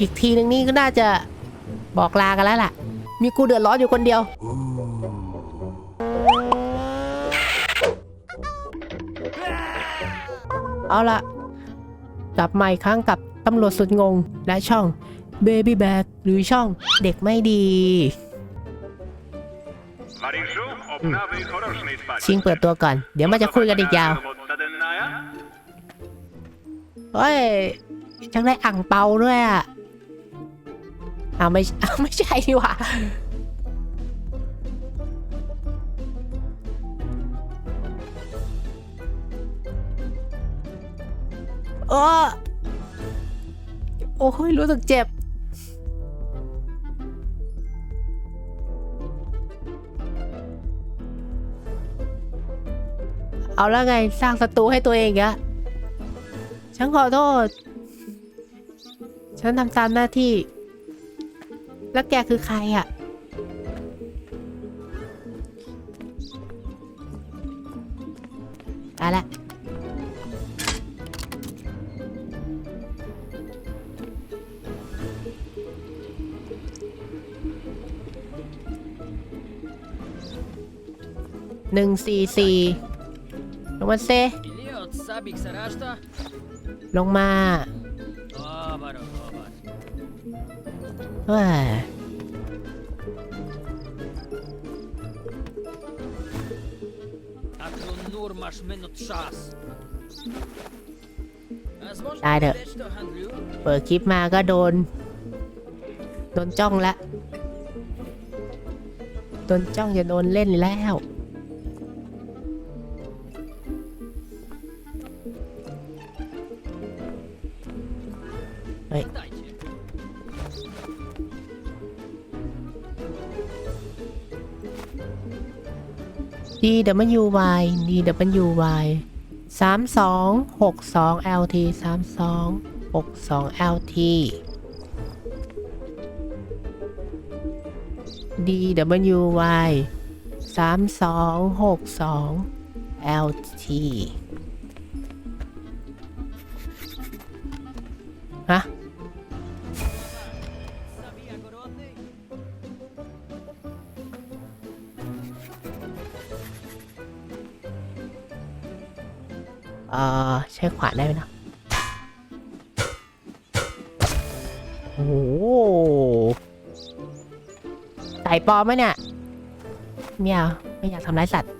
อีกทีนึงนี่ก็น่าจะบอกลากันแล้วล่ะ มีกูเดือดร้อนอยู่คนเดียว เอาล่ะกลับมาอีกครั้งกับตำรวจสุดงงและช่อง Baby Bag หรือช่องเด็กไม่ดี Marysiu, obnawy chorocznej spać. ชิงเปิดตัวก่อน เดี๋ยวมันจะคุยกันอีกยาว Robota dennaja? เฮ้ยจังได้อ่างเปาด้วยอะเอาไม่เอาไม่ใช่ดีกว่าโอ้โอ้ยรู้สึกเจ็บ เอาแล้วไงสร้างศัตรูให้ตัวเองอะ ฉันขอโทษ ฉันทำตามหน้าที่ แล้วแกคือใครอะตายละหนึ่งสี่สี่ลงมาเซ ลงมาว้าตายเถอะเปิดคลิปมาก็โดน โดนจ้องละ โดนจ้องจะโดนเล่นแล้ว DWY DWY 3262 LT 3262 LT D W Y 3262 LT เอ่อใช้ขวานได้ไหมนะโอ้โหไก่ปอมไหมเนี่ยไม่เอาไม่อยากทำร้ายสัตว์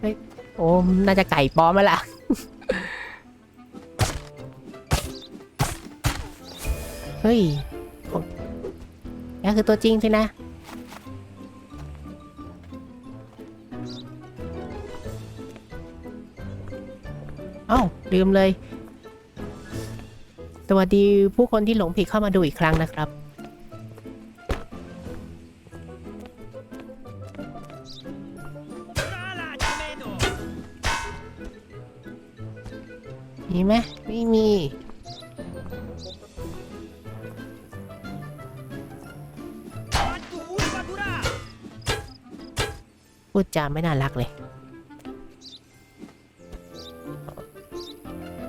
เฮ้ยโอ้น่าจะไก่ปลอมแล้วล่ะเฮ้ยนี่คือตัวจริงสินะ ลืมเลย สวัสดีผู้คนที่หลงผิดเข้ามาดูอีกครั้งนะครับ มีไหมไม่มี พูดจาไม่น่ารักเลย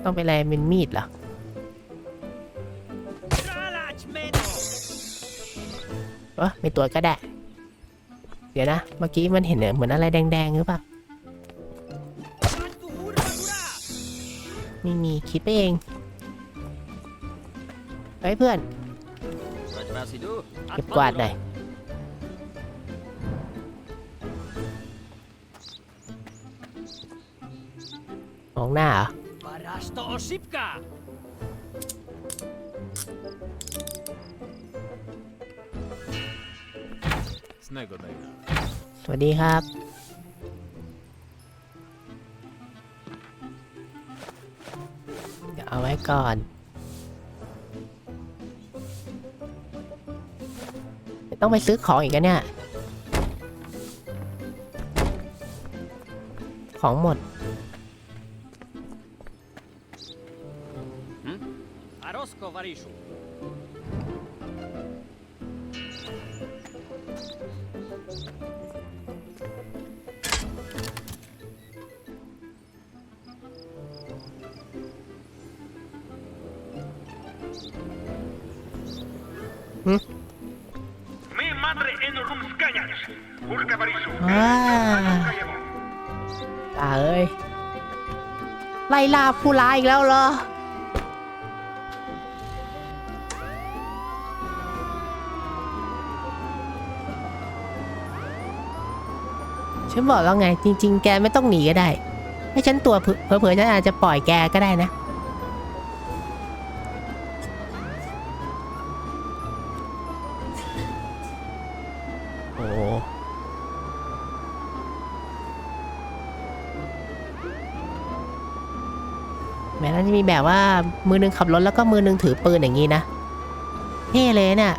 ต้องเป็นไรเป็นมีดเหรอ Strzelać meno! เออไม่ตัวก็ได้ เดี๋ยวนะ เมื่อกี้มันเห็นเหมือนอะไรแดงๆหรือเปล่า ไม่มีคิดไปเองเฮ้ยเพื่อน เก็บกวาดหน่อยมองหน้าเหรอ Paraż to oszybka! สวัสดีครับ เดี๋ยวเอาไว้ก่อน ต้องไปซื้อของอีกอะเนี่ย ของหมด ผู้ร้ายอีกแล้วเหรอ ฉันบอกแล้วไง จริง ๆ แกไม่ต้องหนีก็ได้ ให้ฉันตัวเผลอๆฉันอาจจะปล่อยแกก็ได้นะ โอ้ แมีแบบว่ามือหนึงขับรถแล้วก็มือหนึงถือปืนอย่างนี้นะเท่เลยเนี่ย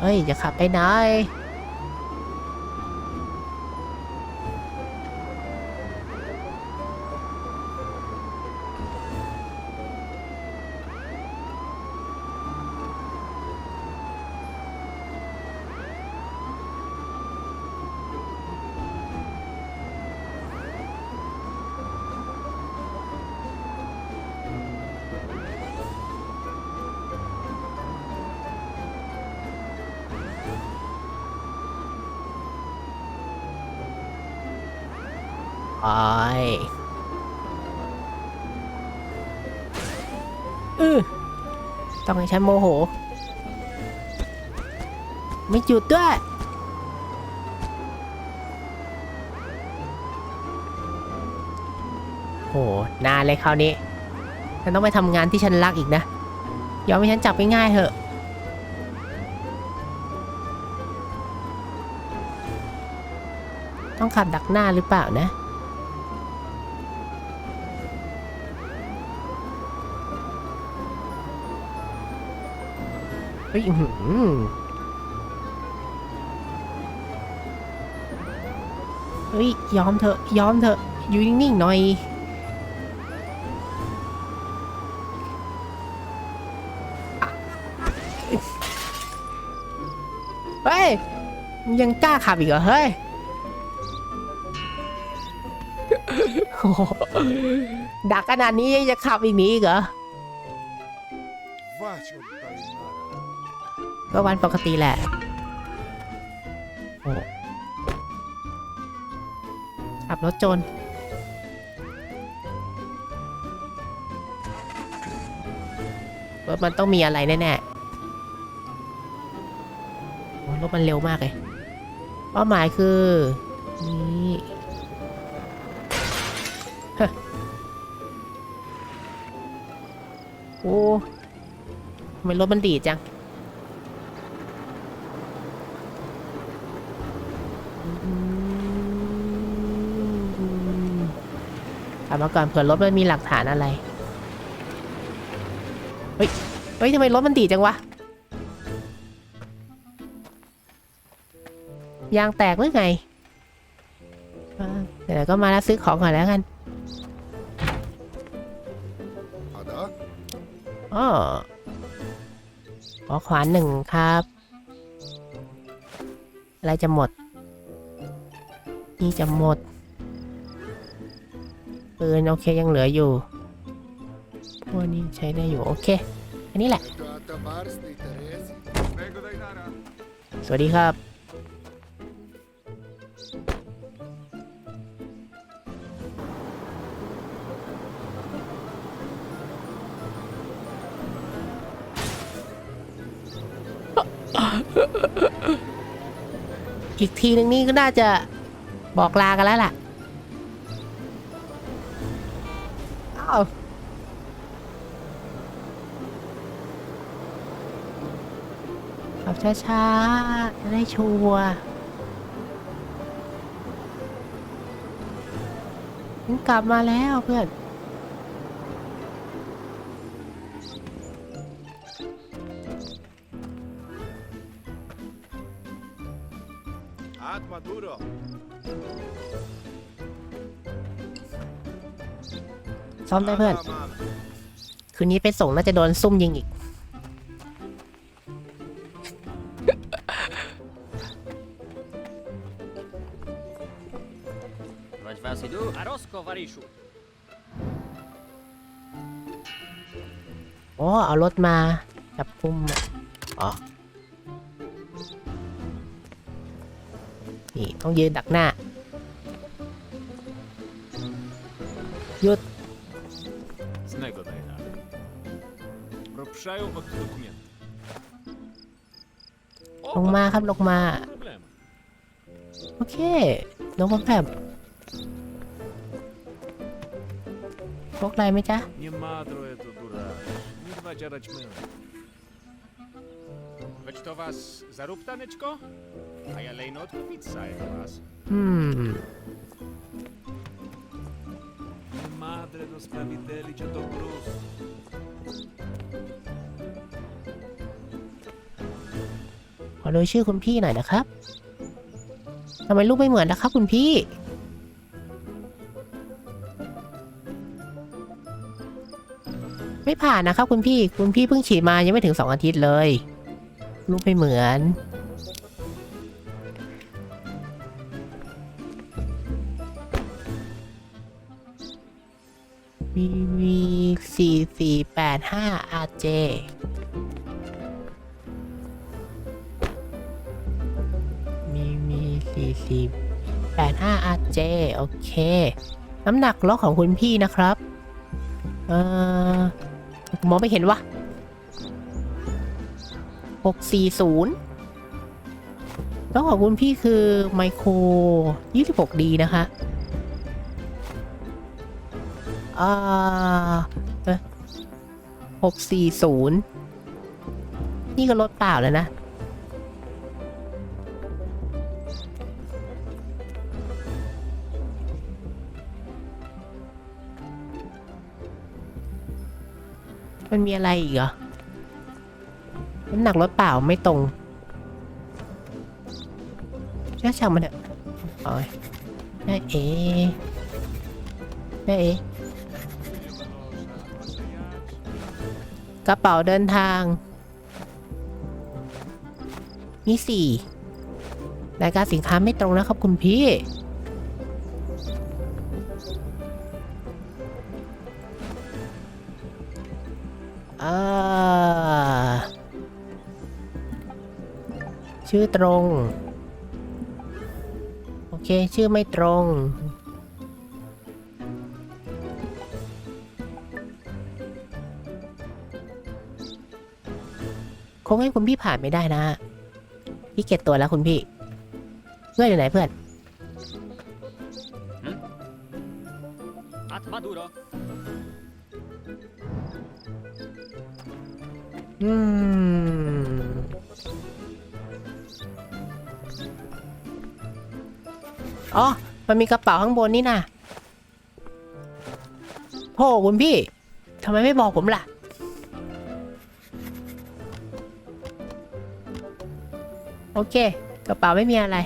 เฮ้ยจะขับไปไหน ไปอือ ต้องให้ฉันโมโห ไม่หยุดด้วยโหนานเลยคราวนี้ฉันต้องไปทำงานที่ฉันรักอีกนะ ยอมให้ฉันจับง่ายๆเถอะต้องขับดักหน้าหรือเปล่านะ ฮ้ยหือเฮ้ย ยอมเถอะ ยอมเถอะ อยู่นิ่งๆหน่อยเฮ้ยยังกล้าขับอีกเหรอ เฮ้ยดักขนาดนี้ยังจะขับอีกนี้อีกเหรอ ก็วันปกติแหละโอ้ขับรถจนรถมันต้องมีอะไรแน่ๆโอ้รถมันเร็วมากเลย เป้าหมายคือ นี่ฮะโอ้ทำไมรถมันดีดจังามมาก่อนเผื่อรถมันมีหลักฐานอะไร เฮ้ย เฮ้ยทำไมรถมันดีดจังวะ ยางแตกหรือไงอ่าเดี๋ยวก็มาแล้วซื้อของก่อนแล้วกัน Ada? อ๋อขอขวานหนึ่งครับ อะไรจะหมด นี่จะหมด ปืนโอเคยังเหลืออยู่ พวกนี้ใช้ได้อยู่โอเค อันนี้แหละ สวัสดีครับ อีกทีหนึ่งนี่ก็น่าจะบอกลากันแล้วล่ะ ขับช้าๆจะได้ชัวร์กลับมาแล้วเพื่อน ซ่อมได้เพื่อน คืนนี้ไปส่งน่าจะโดนซุ่มยิงอีก Vrať vás idú. A Rosko Varíšu. อ๋อเอารถมาจับกุมอ๋อ นี่ ต้องยืนดักหน้าหยุด Пропшаю от документ. ลงมาครับ ลงมา Проблема. โอเค น้องพอมแพมพกอะไรไหมจ๊ะ Nie madro to duraż. Nie dwa dziarać mył. Choć to was zarób taneczko? A ja lejno od pizza jak was. อืม Nie madre do sprawideli cię to ดูชื่อคุณพี่หน่อยนะครับทำไมรูปไม่เหมือนนะครับคุณพี่ ไม่ผ่านนะครับคุณพี่ คุณพี่เพิ่งฉีดมายังไม่ถึงสองอาทิตย์เลย รูปไม่เหมือนวีวีสี่สี่แปดห้าอาเจ 45 RJ โอเค น้ำหนักล็อของคุณพี่นะครับ เอ่อมองไม่เห็นวะ640แล้งขอบคุณพี่คือไมโคร 26D นะคะอ่า640นี่ก็ลดเปล่าแล้วนะ มันมีอะไรอีกเหรอ น้ำหนักรถเปล่าไม่ตรงเชื่อช่างมันเถอะโอ้ยแม่เอแม่เอกระเป๋าเดินทาง มีสี่รายการสินค้าไม่ตรงนะครับคุณพี่ ชื่อตรง โอเค ชื่อไม่ตรง คงให้คุณพี่ผ่านไม่ได้นะ พี่เก็บตัวแล้วคุณพี่ เพื่อนอยู่ไหนเพื่อน At Maduro. อืม อ๋อ มันมีกระเป๋าข้างบนนี่นะโหคุณพี่ทำไมไม่บอกผมล่ะ โอเค กระเป๋าไม่มีอะไร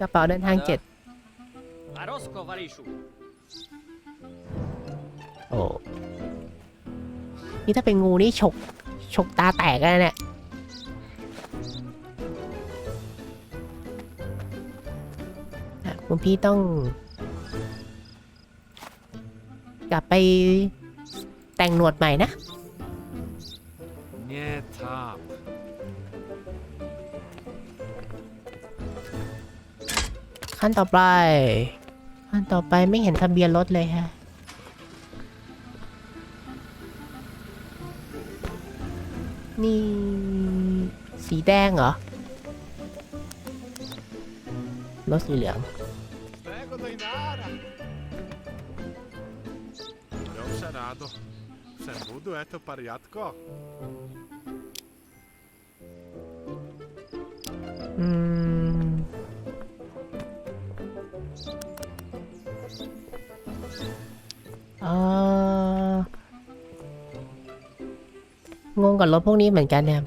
กระเป๋าเดินทางเจ็ดโอ้นี่ถ้าเป็นงูนี่ฉกฉกตาแตกแล้วเนี่ย คุณพี่ต้อง กลับไปแต่งหนวดใหม่นะ Nie tam. ขั้นต่อไป ขั้นต่อไปไม่เห็นทะเบียนรถเลยฮะ นี่สีแดงเหรอ รถสีเหลือง redu, eto pariatko. อืมเอองงกับรถพวกนี้เหมือนกันเนี่ย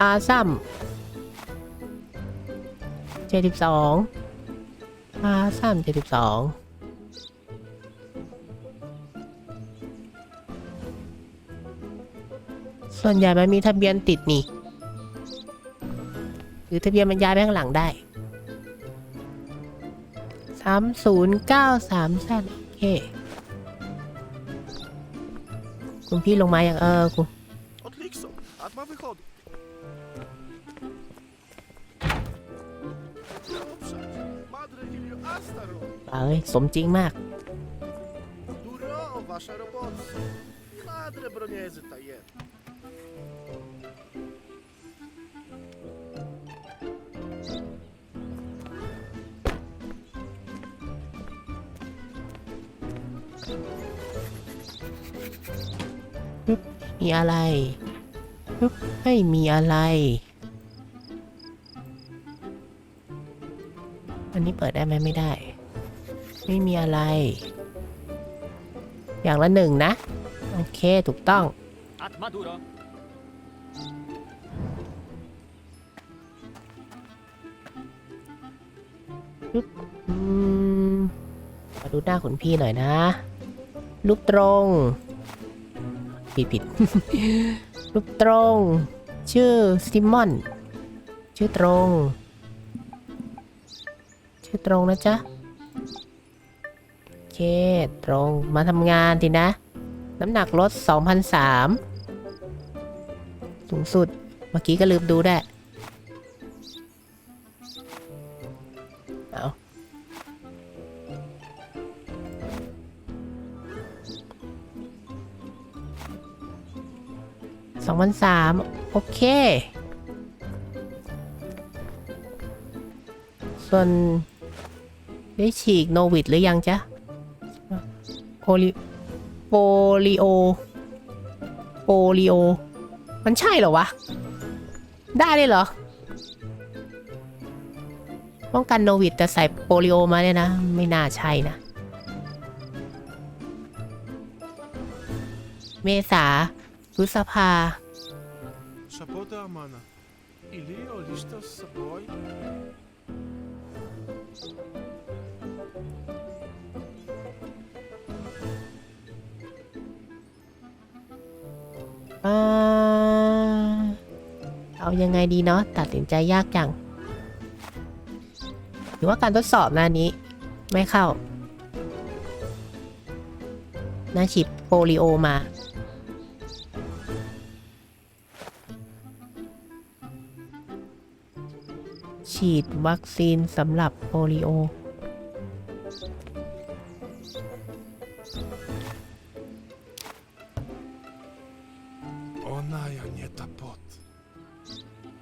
อาซัมเจ็ดสิบสอง อาสามเจ็ดสิบสองส่วนใหญ่มันมีทะเบียนติดนี่ หรือทะเบียนมันย้ายไปข้างหลังได้สามศูนย์เก้าสามแซดโอเค คุณพี่ลงมาอย่างเออคุณ สมจริงมาก Duro, wasza robota. Madre Broniezy ta jest. มีอะไรปึ๊บไม่มีอะไร อันนี้เปิดได้ไหมไม่ได้ ไม่มีอะไร อย่างละหนึ่งนะ โอเค ถูกต้อง At Maduro. อืมมาดูหน้าคุณพี่หน่อยนะรูปตรง ผิดผิดรูปตรง ชื่อซิมอน ชื่อตรง ชื่อตรงนะจ๊ะโอ เคตรงมาทำงานทีนะ น้ำหนักลด2,003สูงสุด เมื่อกี้ก็ลืมดูได้เอาสองพันสามโอเค ส่วนได้ฉีกโนวิดหรือยังจ๊ะ โปลิโปลิโอ โปลิโอ มันใช่เหรอวะ ได้เลยเหรอ ป้องกันโนวิดแต่ใส่โปลิโอมาเนี่ยนะ ไม่น่าใช่นะ เมษาพฤษภา Шапота Амана. Илио лишта с เอายังไงดีเนาะตัดสินใจยากจังหรือว่าการทดสอบหน้านี้ไม่เข้าน่าฉีดโปลิโอมา ฉีดวัคซีนสำหรับโปลิโอ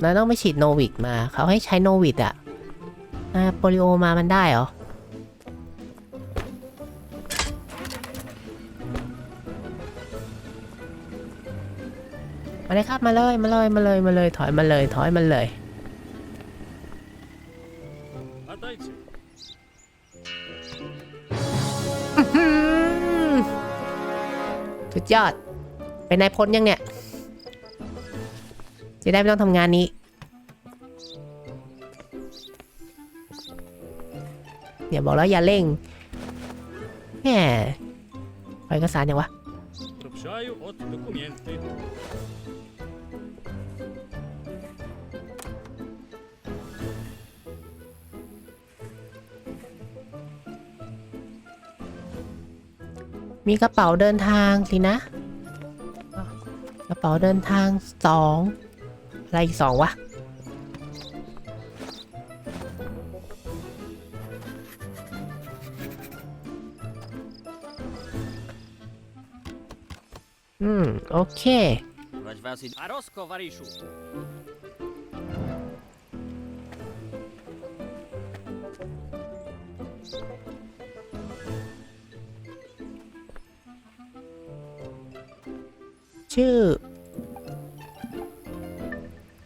นายต้องไปฉีดโนวิดมา เขาให้ใช้โนวิดอะอ่าโปลิโอมามันได้เหรอ มาเลยครับ มาเลย มาเลย มาเลย มาเลย ถอยมาเลย ถอยมาเลย สุดยอด เป็นนายพลยังเนี่ย จะได้ไม่ต้องทำงานนี้ เนี่ยบอกแล้วอย่าเร่งแหมไปกระสานยังวะมีกระเป๋าเดินทางสินะ กระเป๋าเดินทางสองอะไรอีกสองวะ อืมโอเค Vaď vás i... Arosko Varíšu. ชื่อ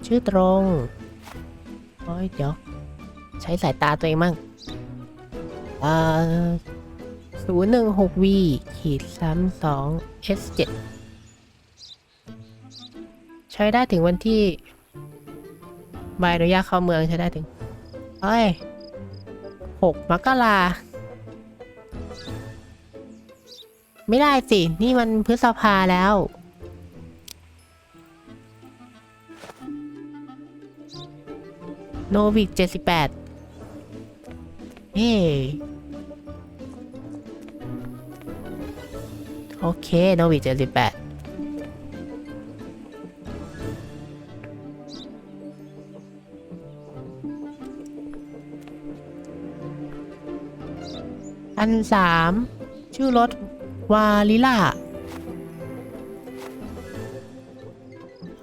ชื่อตรงโอ้ยเดี๋ยวใช้สายตาตัวเองมั่งอ่าศูนย์หนึ่งหกวีขีดสามสอง S เจ็ดใช้ได้ถึงวันที่ใบอนุญาตเข้าเมืองใช้ได้ถึงเอ้ยหกมกราไม่ได้สิ นี่มันพฤษภาแล้ว โนวิกเจ็ดสิบแปดเฮ้โอเค โนวิกเจ็ดสิบแปด สามชื่อรถวาลิล่า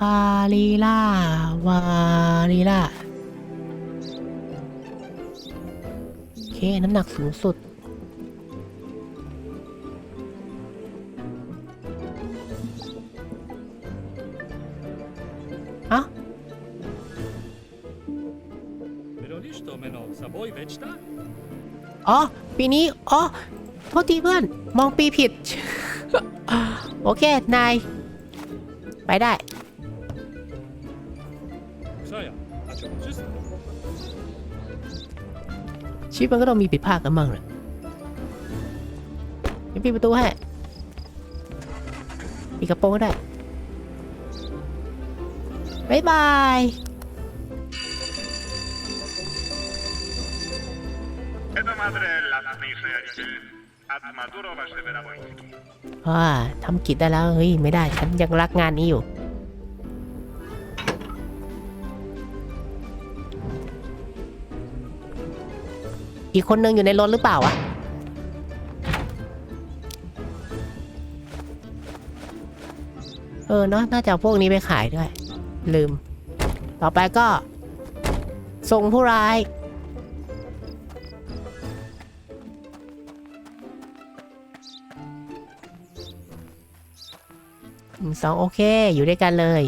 วาลิล่าวาลิล่าโอเค น้ำหนักสูงสุดเอ้า Wyrolisz to meno saboj večta? อ๋อ ปีนี้อ๋อโทษทีเพื่อน มองปีผิด โอเค นาย ไปได้ Ksaja, a czemu wszystko? ชีวิตมันก็ต้องมีผิดพลาดกันบ้างแหละเดี๋ยวปิดประตูให้ปิดกระโปรงก็ได้ บ๊ายบาย ว่าทำกิจได้แล้วเฮ้ยไม่ได้ฉันยังรักงานนี้อยู่ อีกคนนึงอยู่ในรถหรือเปล่าวะเออเนาะน่าจะพวกนี้ไปขายด้วย ลืม ต่อไปก็ ส่งผู้ร้าย สองโอเค อยู่ด้วยกันเลย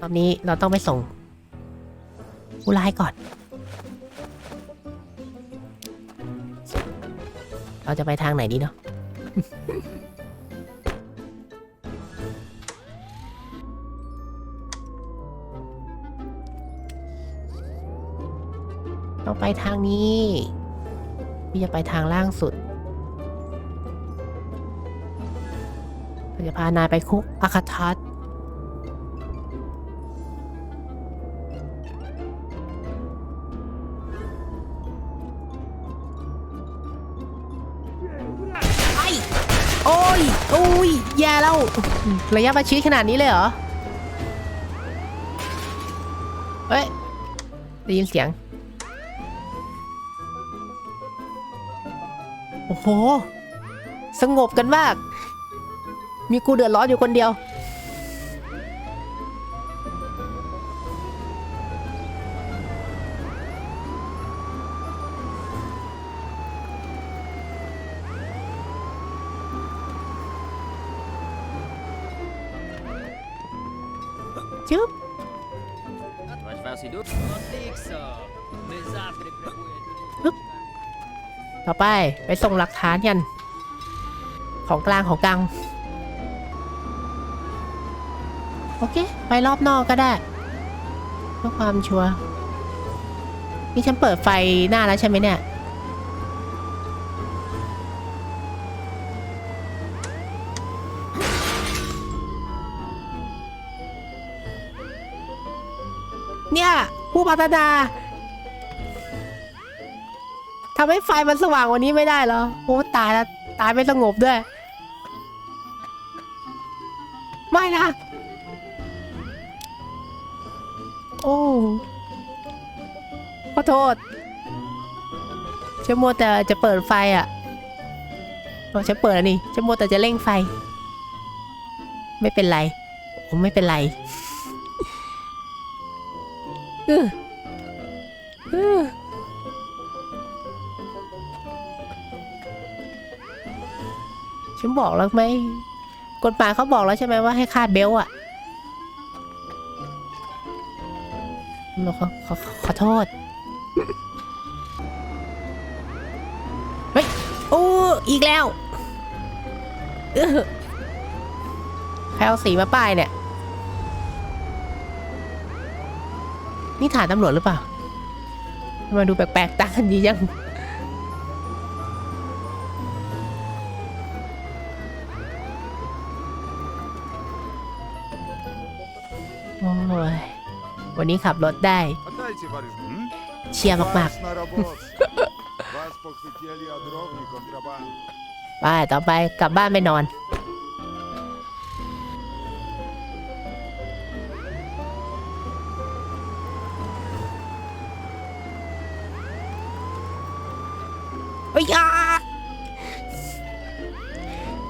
รอบนี้เราต้องไปส่ง ผู้ร้ายก่อน เราจะไปทางไหนดีเนาะต้องไปทางนี้พี่จะไปทางล่างสุด จะพานายไปคุกอาคาทัสไอโอ้ยโอ้ยแย่แล้ว ระยะประชิดขนาดนี้เลยเหรอ เฮ้ย ได้ยินเสียง โอ้โห สงบกันมาก มีกูเดือดร้อนอยู่คนเดียว จึ๊บ ต่อไปไปส่งหลักฐานกัน ของกลางของกลาง โอเค ไปรอบนอกก็ได้เพื่อความชัวร์นี่ฉันเปิดไฟหน้าแล้วใช่ไหมเนี่ย เนี่ย ผู้พัฒนาทำให้ไฟมันสว่างกวันนี้ไม่ได้เหรอ โอ้ ตายแล้ว ตายไม่สงบด้วย ไม่นะ โอ้ขอโทษฉันมัวแต่จะเปิดไฟอะโอ้ฉันเปิดแล้วนี่ฉันมัวแต่จะเร่งไฟ ไม่เป็นไรโอ้ไม่เป็นไรเออเออฉันบอกแล้วไหมกฎหมายเขาบอกแล้วใช่ไหมว่าให้คาดเบลต์อะ บอขอขอขอโทษ เฮ้ย โอ้ อีกแล้วเออใครเอาสีมาป้ายเนี่ย นี่ฐานตำรวจหรือเปล่าทำไมาดูแปลกๆตากันดียัง โอ้ย วันนี้ขับรถได้ เชียร์มากๆ ไปต่อไปกลับบ้านไปนอน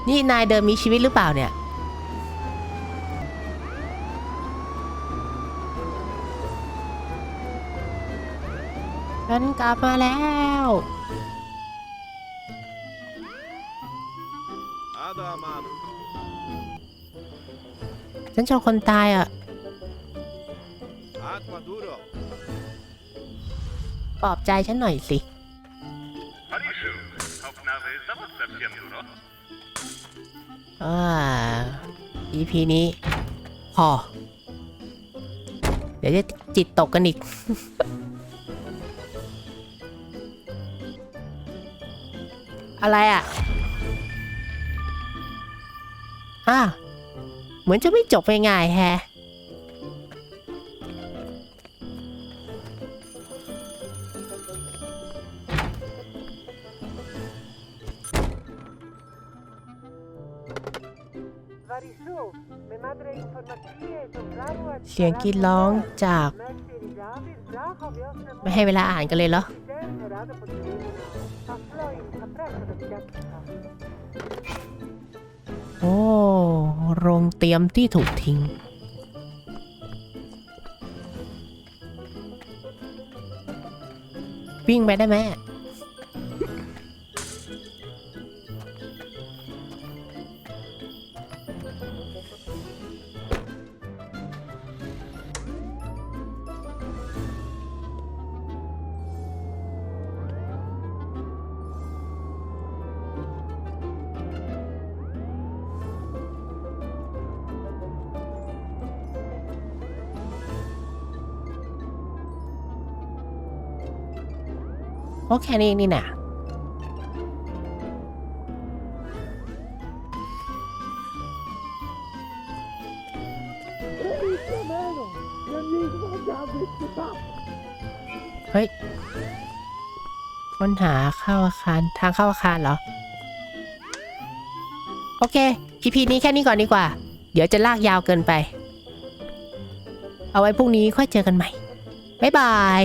นี่นายเดิมมีชีวิตหรือเปล่าเนี่ย นกลับมาแล้ว ฉันชนคนตายอะปลอบใจฉันหน่อยสิ อ่า EP นี้พอเดี๋ยวจะจิตตกกันอีก อะไรอะอ่าเหมือนจะไม่จบไปง่ายๆแฮะ เสียงกรีดร้องจาก ไม่ให้เวลาอ่านกันเลยเหรอ โอ้ โรงเตรียมที่ถูกทิ้ง วิ่งไปได้ไหม โอแค่นี้เองนี่นะเฮ้ยค้นหาเข้าอาคารทางเข้าอาคารเหรอ โอเค EP นี้แค่นี้ก่อนดีกว่า เดี๋ยวจะลากยาวเกินไป เอาไว้พรุ่งนี้ค่อยเจอกันใหม่ บ๊ายบาย